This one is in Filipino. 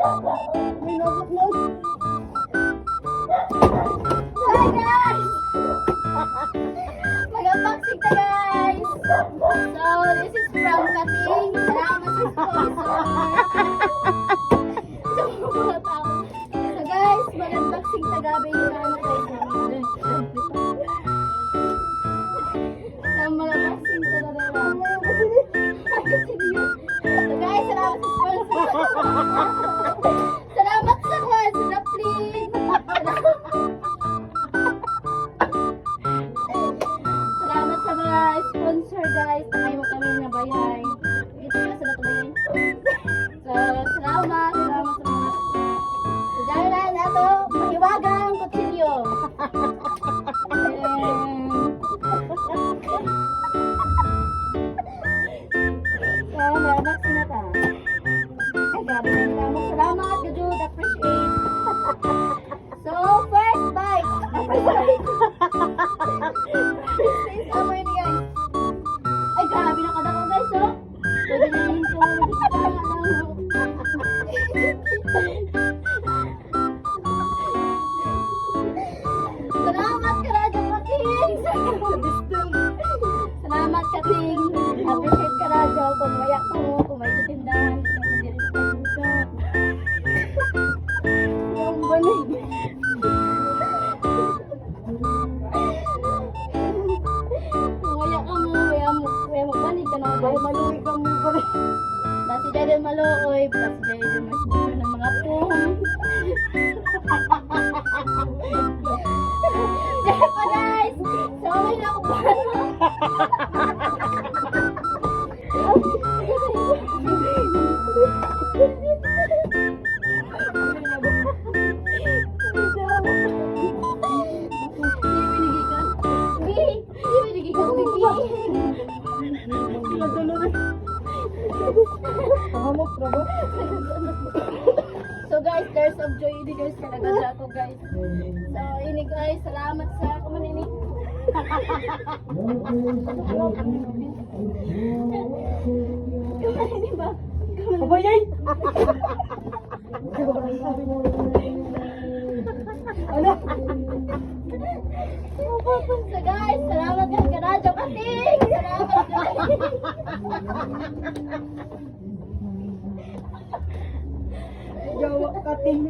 Mag-unboxing na guys! So, this is from Kating. Salamat sa sponsor. so, guys, mag-unboxing na gabi sponsor guys. Takay mo kami na bayay. Kating. Appreciate ka, Radyo. Kung maya ka mo, kung may tutindahan. Yung banig. Kung maya ka mo, kaya mo, kaya mo banig ka na. Kaya maluwi ka mo pa rin. Basi dahil maluoy, basi dahil mas gusto ng mga pong. Diyan pa guys! So, may na ako So guys, there's of joy ini guys talaga ako guys. So ini guys, salamat sa kumanini. Kumanini ba? Kumanini. Ano? So guys, salamat guys ka radyo kating. Salamat guys. Yawa kating.